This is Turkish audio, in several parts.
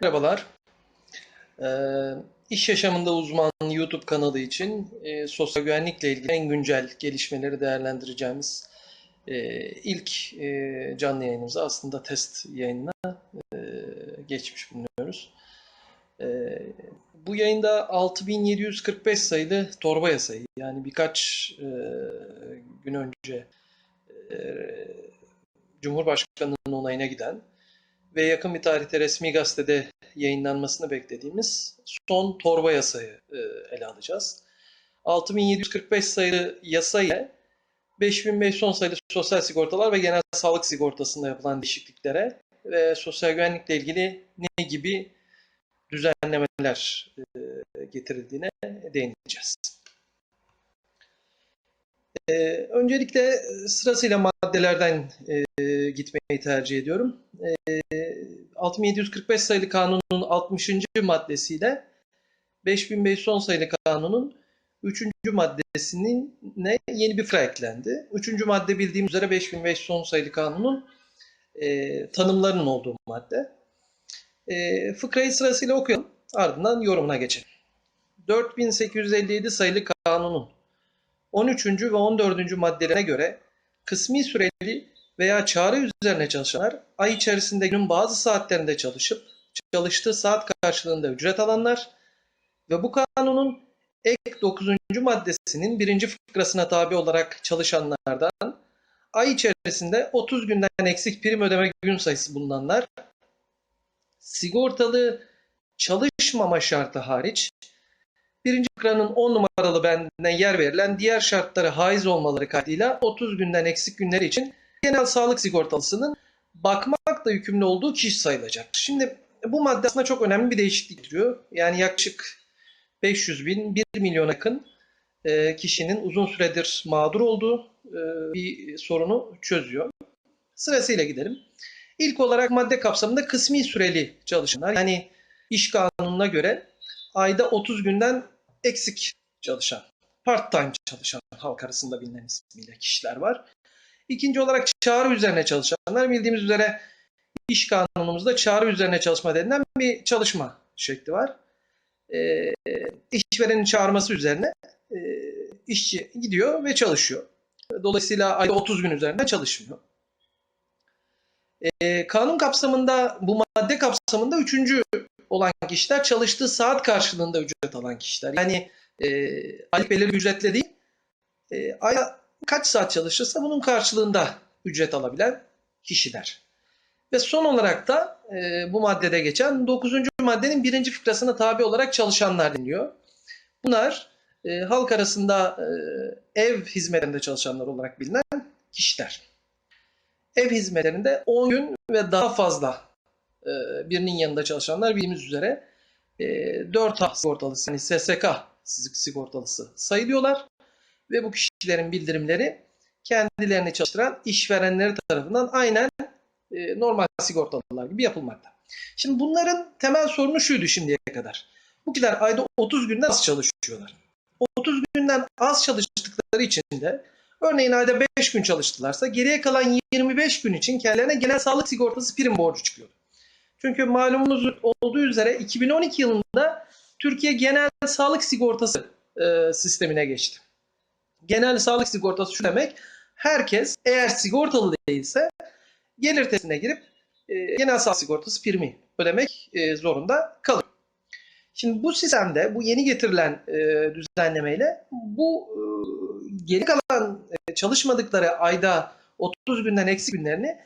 Merhabalar. Ee, İş Yaşamında Uzman YouTube kanalı için e, sosyal güvenlikle ilgili en güncel gelişmeleri değerlendireceğimiz e, ilk e, canlı yayınımıza aslında test yayınına e, geçmiş bulunuyoruz. E, bu yayında 6745 sayılı torba yasayı yani birkaç e, gün önce e, Cumhurbaşkanı'nın onayına giden ve yakın bir tarihte resmi gazetede yayınlanmasını beklediğimiz son torba yasayı e, ele alacağız. 6745 sayılı yasa ile 5510 sayılı sosyal sigortalar ve genel sağlık sigortasında yapılan değişikliklere ve sosyal güvenlikle ilgili ne gibi düzenlemeler e, getirildiğine değineceğiz. E, öncelikle sırasıyla maddelerden e, gitmeyi tercih ediyorum. E, 6745 sayılı kanunun 60. maddesiyle 5510 sayılı kanunun 3. maddesinin ne yeni bir fıkra eklendi. 3. madde bildiğimiz üzere 5510 sayılı kanunun e, tanımlarının olduğu madde. E, fıkrayı sırasıyla okuyalım. Ardından yorumuna geçelim. 4857 sayılı kanunun 13. ve 14. maddelerine göre kısmi süreli veya çağrı üzerine çalışanlar ay içerisinde günün bazı saatlerinde çalışıp çalıştığı saat karşılığında ücret alanlar ve bu kanunun ek 9. maddesinin birinci fıkrasına tabi olarak çalışanlardan ay içerisinde 30 günden eksik prim ödeme gün sayısı bulunanlar sigortalı çalışmama şartı hariç birinci fıkranın 10 numaralı bendine yer verilen diğer şartları haiz olmaları kaydıyla 30 günden eksik günleri için genel sağlık sigortalısının bakmakla yükümlü olduğu kişi sayılacak. Şimdi bu madde aslında çok önemli bir değişiklik getiriyor. Yani yaklaşık 500 bin, 1 milyon yakın e, kişinin uzun süredir mağdur olduğu e, bir sorunu çözüyor. Sırasıyla gidelim. İlk olarak madde kapsamında kısmi süreli çalışanlar yani iş kanununa göre ayda 30 günden eksik çalışan, part-time çalışan halk arasında bilinen ismiyle kişiler var. İkinci olarak çağrı üzerine çalışanlar bildiğimiz üzere iş kanunumuzda çağrı üzerine çalışma denilen bir çalışma şekli var. E, işverenin çağırması üzerine e, işçi gidiyor ve çalışıyor. Dolayısıyla ayda 30 gün üzerinde çalışmıyor. E, kanun kapsamında bu madde kapsamında üçüncü olan kişiler çalıştığı saat karşılığında ücret alan kişiler. Yani e, aylık belirli ücretle değil, e, aya kaç saat çalışırsa bunun karşılığında ücret alabilen kişiler. Ve son olarak da e, bu maddede geçen 9. maddenin birinci fıkrasına tabi olarak çalışanlar deniliyor. Bunlar e, halk arasında e, ev hizmetlerinde çalışanlar olarak bilinen kişiler. Ev hizmetlerinde 10 gün ve daha fazla e, birinin yanında çalışanlar bildiğimiz üzere e, 4A sigortalısı yani SSK sigortalısı sayılıyorlar ve bu kişilerin bildirimleri kendilerini çalıştıran işverenleri tarafından aynen e, normal sigortalılar gibi yapılmakta. Şimdi bunların temel sorunu şuydu şimdiye kadar. Bu kişiler ayda 30 günden az çalışıyorlar. 30 günden az çalıştıkları için de örneğin ayda 5 gün çalıştılarsa geriye kalan 25 gün için kendilerine genel sağlık sigortası prim borcu çıkıyor. Çünkü malumunuz olduğu üzere 2012 yılında Türkiye genel sağlık sigortası e, sistemine geçti. Genel sağlık sigortası şu demek. Herkes eğer sigortalı değilse gelir testine girip e, genel sağlık sigortası primi ödemek e, zorunda kalır. Şimdi bu sistemde bu yeni getirilen e, düzenlemeyle bu e, geri kalan e, çalışmadıkları ayda 30 günden eksik günlerini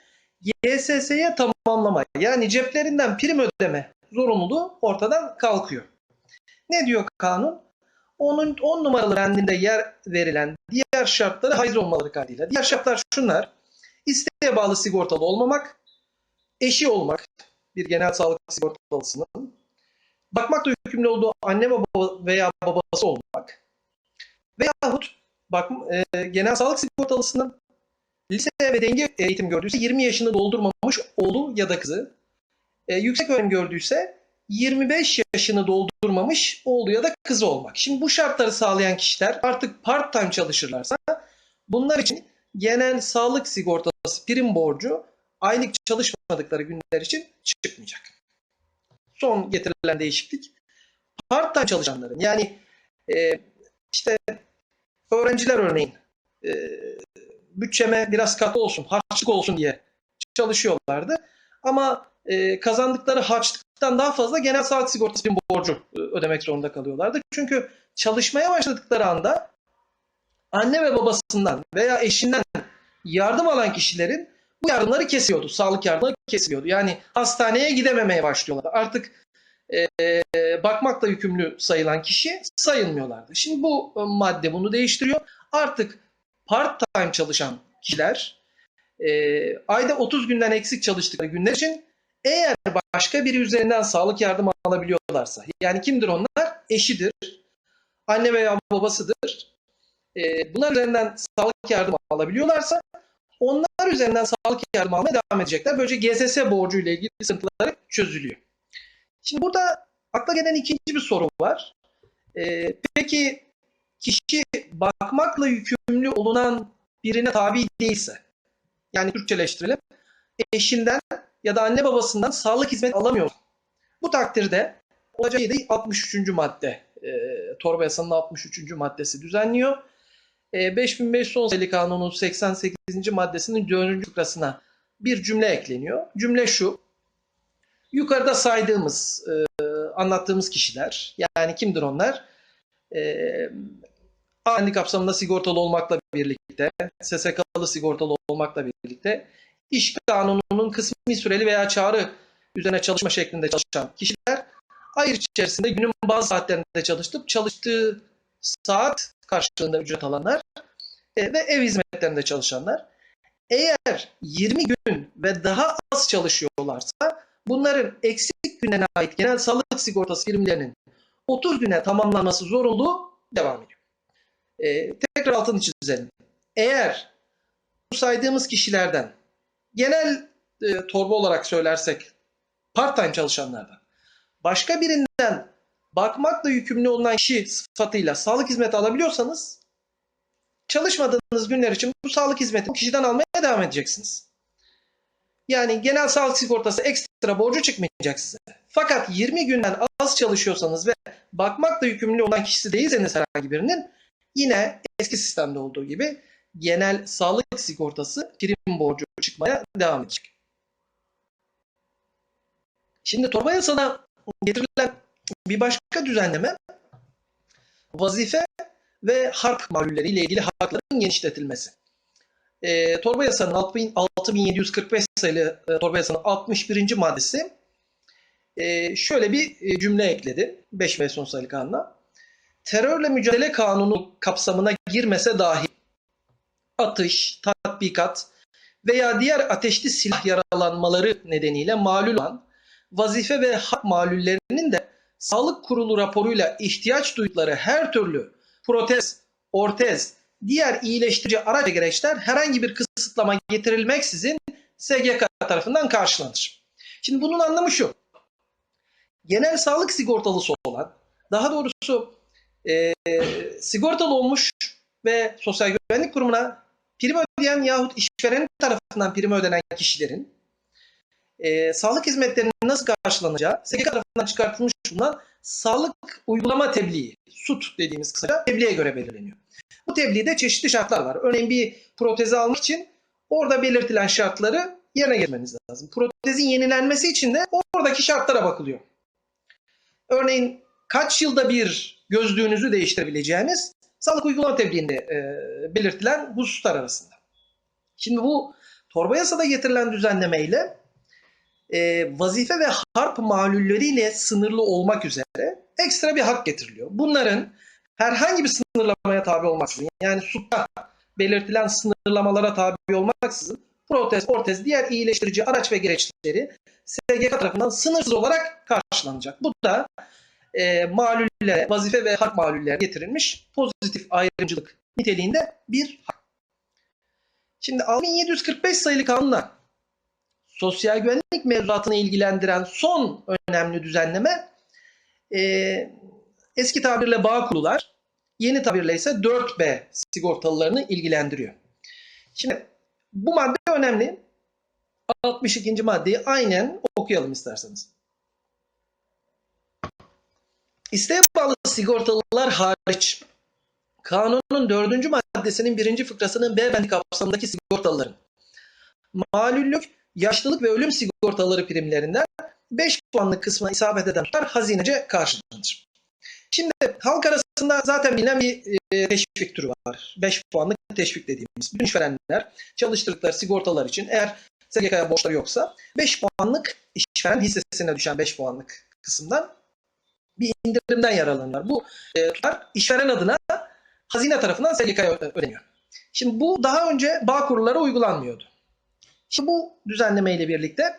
YSS'ye tamamlama yani ceplerinden prim ödeme zorunluluğu ortadan kalkıyor. Ne diyor kanun? Onun 10 numaralı bendinde yer verilen diğer şartları haiz olmaları kaydıyla. Diğer şartlar şunlar. İsteğe bağlı sigortalı olmamak, eşi olmak, bir genel sağlık sigortalısının, bakmakla yükümlü olduğu anne baba veya babası olmak veyahut bak, e, genel sağlık sigortalısının lise ve denge eğitim gördüyse 20 yaşını doldurmamış oğlu ya da kızı, e, yüksek öğrenim gördüyse 25 yaşını doldurmamış oğlu ya da kızı olmak. Şimdi bu şartları sağlayan kişiler artık part time çalışırlarsa bunlar için genel sağlık sigortası prim borcu aylık çalışmadıkları günler için çıkmayacak. son getirilen değişiklik part-time çalışanların yani e, işte öğrenciler örneğin e, bütçeme biraz katı olsun, harçlık olsun diye çalışıyorlardı. Ama e, kazandıkları harçlıktan daha fazla genel sağlık sigortası prim borcu e, ödemek zorunda kalıyorlardı. Çünkü çalışmaya başladıkları anda anne ve babasından veya eşinden yardım alan kişilerin bu yardımları kesiyordu. Sağlık yardımları kesiliyordu. Yani hastaneye gidememeye başlıyorlardı. Artık e, bakmakla yükümlü sayılan kişi sayılmıyorlardı. Şimdi bu e, madde bunu değiştiriyor. Artık part-time çalışan kişiler e, ayda 30 günden eksik çalıştıkları günler için eğer başka biri üzerinden sağlık yardımı alabiliyorlarsa yani kimdir onlar? Eşidir, anne veya babasıdır. E, bunlar üzerinden sağlık yardımı alabiliyorlarsa onlar üzerinden sağlık yardımı almaya devam edecekler. Böylece GSS borcu ile ilgili sıkıntıları çözülüyor. Şimdi burada akla gelen ikinci bir soru var. Ee, peki kişi bakmakla yükümlü olunan birine tabi değilse, yani Türkçeleştirelim, eşinden ya da anne babasından sağlık hizmet alamıyor. Bu takdirde olacağı de 63. madde, e, torba yasanın 63. maddesi düzenliyor. E, 5510 sayılı kanunun 88. maddesinin 4. fıkrasına bir cümle ekleniyor. Cümle şu, yukarıda saydığımız, e, anlattığımız kişiler, yani kimdir onlar? E, kendi kapsamında sigortalı olmakla birlikte, SSK'lı sigortalı olmakla birlikte, iş kanununun kısmi süreli veya çağrı üzerine çalışma şeklinde çalışan kişiler, ay içerisinde günün bazı saatlerinde çalıştıp çalıştığı saat karşılığında ücret alanlar e, ve ev hizmetlerinde çalışanlar. Eğer 20 gün ve daha az çalışıyorlarsa bunların eksik günlerine ait genel sağlık sigortası primlerinin 30 güne tamamlanması zorunluluğu devam ediyor. Ee, tekrar altını çizelim. Eğer bu saydığımız kişilerden genel e, torba olarak söylersek part-time çalışanlardan başka birinden bakmakla yükümlü olan kişi sıfatıyla sağlık hizmeti alabiliyorsanız çalışmadığınız günler için bu sağlık hizmetini kişiden almaya devam edeceksiniz. Yani genel sağlık sigortası ekstra borcu çıkmayacak size. Fakat 20 günden az çalışıyorsanız ve bakmakla yükümlü olan kişisi değilseniz herhangi birinin yine eski sistemde olduğu gibi genel sağlık sigortası prim borcu çıkmaya devam edecek. Şimdi torba yasada getirilen bir başka düzenleme vazife ve harp malulleri ile ilgili hakların genişletilmesi. E, torba yasanın 6745 sayılı e, torba yasanın 61. maddesi e, şöyle bir e, cümle ekledi 5 ve son sayılı kanuna. Terörle mücadele kanunu kapsamına girmese dahi atış, tatbikat veya diğer ateşli silah yaralanmaları nedeniyle malul olan vazife ve hak malullerinin de sağlık kurulu raporuyla ihtiyaç duydukları her türlü protez, ortez, diğer iyileştirici araç ve gereçler herhangi bir kısıtlama getirilmeksizin SGK tarafından karşılanır. Şimdi bunun anlamı şu. Genel sağlık sigortalısı olan, daha doğrusu e, sigortalı olmuş ve Sosyal Güvenlik Kurumu'na prim ödeyen yahut işveren tarafından prim ödenen kişilerin e, sağlık hizmetlerinin nasıl karşılanacağı SGK tarafından çıkartılmış bulunan sağlık uygulama tebliği, SUT dediğimiz kısaca tebliğe göre belirleniyor. Bu tebliğde çeşitli şartlar var. Örneğin bir protezi almak için orada belirtilen şartları yerine getirmeniz lazım. Protezin yenilenmesi için de oradaki şartlara bakılıyor. Örneğin kaç yılda bir gözlüğünüzü değiştirebileceğiniz sağlık uygulama tebliğinde e, belirtilen hususlar arasında. Şimdi bu torba yasada getirilen düzenlemeyle e, vazife ve harp malulleriyle sınırlı olmak üzere ekstra bir hak getiriliyor. Bunların herhangi bir sınırlamaya tabi olmaksızın yani SUT'ta belirtilen sınırlamalara tabi olmaksızın protez, ortez, diğer iyileştirici araç ve gereçleri SGK tarafından sınırsız olarak karşılanacak. Bu da e, malullere, vazife ve hak malullere getirilmiş pozitif ayrımcılık niteliğinde bir hak. Şimdi 6745 sayılı kanunla sosyal güvenlik mevzuatını ilgilendiren son önemli düzenleme e, eski tabirle bağ kurulular, yeni tabirle ise 4B sigortalılarını ilgilendiriyor. Şimdi bu madde önemli. 62. maddeyi aynen okuyalım isterseniz. İsteğe bağlı sigortalılar hariç kanunun dördüncü maddesinin birinci fıkrasının B bendi kapsamındaki sigortalıların malüllük, yaşlılık ve ölüm sigortaları primlerinden 5 puanlık kısmına isabet eden tutar hazinece karşılanır. Şimdi halk arasında zaten bilinen bir e, teşvik türü var. 5 puanlık teşvik dediğimiz. Bütün işverenler çalıştırdıkları sigortalar için eğer SGK'ya borçları yoksa 5 puanlık işveren hissesine düşen 5 puanlık kısımdan bir indirimden yararlanırlar. Bu e, tutar işveren adına hazine tarafından SGK'ya ödeniyor. Şimdi bu daha önce bağ kurullara uygulanmıyordu. Şimdi bu düzenleme ile birlikte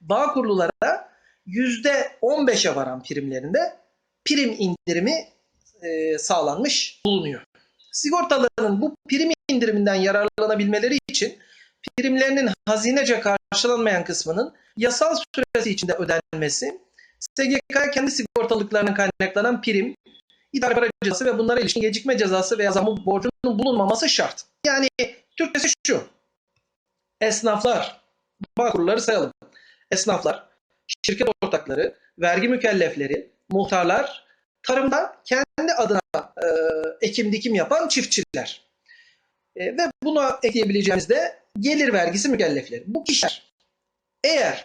bağ kurululara %15'e varan primlerinde prim indirimi e, sağlanmış bulunuyor. Sigortaların bu prim indiriminden yararlanabilmeleri için primlerinin hazinece karşılanmayan kısmının yasal süresi içinde ödenmesi, SGK kendi sigortalıklarının kaynaklanan prim, idare para cezası ve bunlara ilişkin gecikme cezası veya zammı borcunun bulunmaması şart. Yani Türkçesi şu. Esnaflar, bağ kurulları sayalım. Esnaflar, şirket ortakları, vergi mükellefleri, muhtarlar, tarımda kendi adına e, ekim dikim yapan çiftçiler. E, ve buna ekleyebileceğimiz de gelir vergisi mükellefleri. Bu kişiler eğer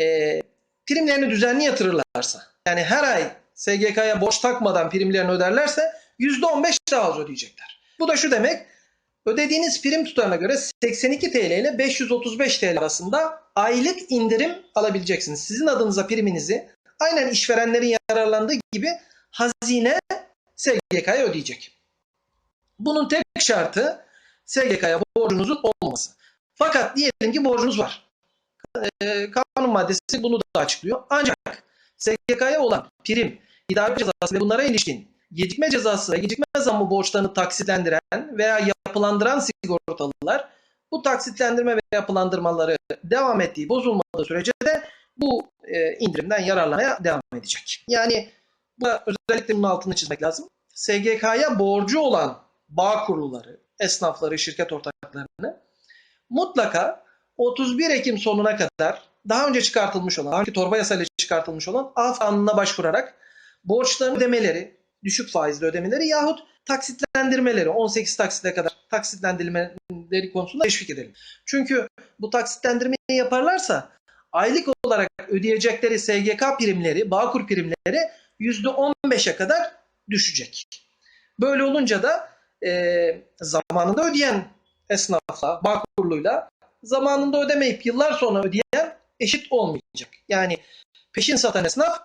e, primlerini düzenli yatırırlarsa, yani her ay SGK'ya borç takmadan primlerini öderlerse %15 daha az ödeyecekler. Bu da şu demek, ödediğiniz prim tutarına göre 82 TL ile 535 TL arasında aylık indirim alabileceksiniz. Sizin adınıza priminizi aynen işverenlerin yararlandığı gibi hazine SGK'ya ödeyecek. Bunun tek şartı SGK'ya borcunuzun olmaması. Fakat diyelim ki borcunuz var. Ee, kanun maddesi bunu da açıklıyor. Ancak SGK'ya olan prim, idare cezası ve bunlara ilişkin gecikme cezası ve gecikme zammı borçlarını taksitlendiren veya yapılandıran sigortalılar bu taksitlendirme ve yapılandırmaları devam ettiği, bozulmadığı sürece de bu e, indirimden yararlanmaya devam edecek. Yani bu özellikle bunun altını çizmek lazım. SGK'ya borcu olan bağ kurulları, esnafları, şirket ortaklarını mutlaka 31 Ekim sonuna kadar daha önce çıkartılmış olan, önce torba yasayla çıkartılmış olan af kanununa başvurarak borçlarını ödemeleri, düşük faizli ödemeleri yahut taksitlendirmeleri 18 taksite kadar taksitlendirmeleri konusunda teşvik edelim. Çünkü bu taksitlendirmeyi yaparlarsa aylık olarak ödeyecekleri SGK primleri, Bağkur primleri %15'e kadar düşecek. Böyle olunca da e, zamanında ödeyen esnafla, Bağkurluyla zamanında ödemeyip yıllar sonra ödeyen eşit olmayacak. Yani peşin satan esnaf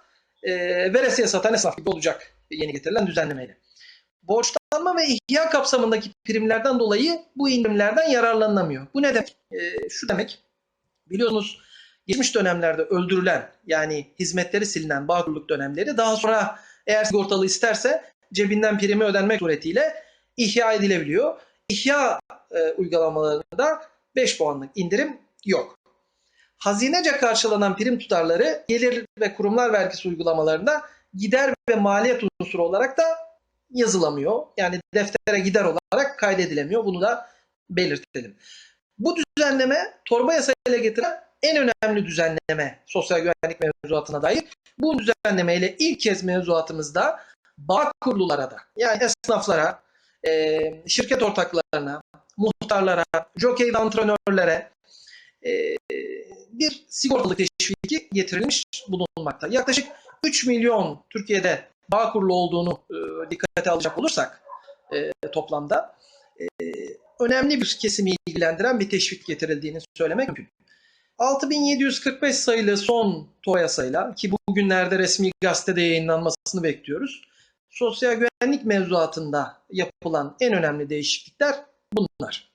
e, veresiye satan esnaf gibi olacak yeni getirilen düzenlemeyle. Borçlanma ve ihya kapsamındaki primlerden dolayı bu indirimlerden yararlanamıyor. Bu ne demek? E, şu demek, biliyorsunuz geçmiş dönemlerde öldürülen yani hizmetleri silinen bağkurluk dönemleri daha sonra eğer sigortalı isterse cebinden primi ödenmek suretiyle ihya edilebiliyor. İhya e, uygulamalarında 5 puanlık indirim yok. Hazinece karşılanan prim tutarları gelir ve kurumlar vergisi uygulamalarında gider ve maliyet unsuru olarak da yazılamıyor. Yani deftere gider olarak kaydedilemiyor. Bunu da belirtelim. Bu düzenleme torba yasayla getirilen en önemli düzenleme sosyal güvenlik mevzuatına dair. Bu düzenlemeyle ilk kez mevzuatımızda bağ kurululara da yani esnaflara, şirket ortaklarına, muhtarlara, jockey ve antrenörlere e, bir sigortalı teşviki getirilmiş bulunmakta. Yaklaşık 3 milyon Türkiye'de bağ kurulu olduğunu e, dikkate alacak olursak e, toplamda e, önemli bir kesimi ilgilendiren bir teşvik getirildiğini söylemek mümkün. 6745 sayılı son TOA yasayla ki bugünlerde resmi gazetede yayınlanmasını bekliyoruz. Sosyal güvenlik mevzuatında yapılan en önemli değişiklikler bunlar.